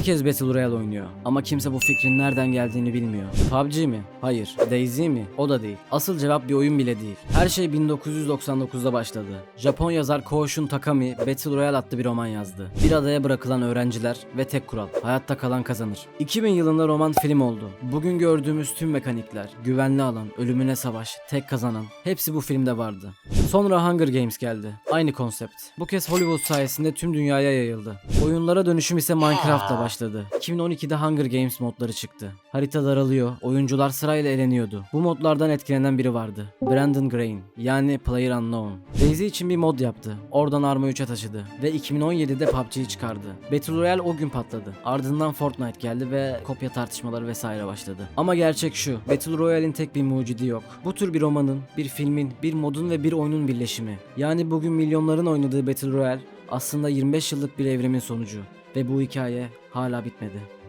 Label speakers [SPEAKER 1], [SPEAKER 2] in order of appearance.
[SPEAKER 1] Herkes Battle Royale oynuyor ama kimse bu fikrin nereden geldiğini bilmiyor. PUBG mi? Hayır. DayZ mi? O da değil. Asıl cevap bir oyun bile değil. Her şey 1999'da başladı. Japon yazar Koshun Takami Battle Royale adlı bir roman yazdı. Bir adaya bırakılan öğrenciler ve tek kural hayatta kalan kazanır. 2000 yılında roman film oldu. Bugün gördüğümüz tüm mekanikler, güvenli alan, ölümüne savaş, tek kazanan hepsi bu filmde vardı. Sonra Hunger Games geldi. Aynı konsept. Bu kez Hollywood sayesinde tüm dünyaya yayıldı. Oyunlara dönüşüm ise Minecraft'ta başladı. 2012'de Hunger Games modları çıktı. Harita daralıyor, oyuncular sırayla eleniyordu. Bu modlardan etkilenen biri vardı. Brandon Grain, yani Player Unknown. DayZ için bir mod yaptı. Oradan Arma 3'e taşıdı. Ve 2017'de PUBG'yi çıkardı. Battle Royale o gün patladı. Ardından Fortnite geldi ve kopya tartışmaları vesaire başladı. Ama gerçek şu, Battle Royale'in tek bir mucidi yok. Bu tür bir romanın, bir filmin, bir modun ve bir oyunun birleşimi. Yani bugün milyonların oynadığı Battle Royale aslında 25 yıllık bir evrimin sonucu. Ve bu hikaye hala bitmedi.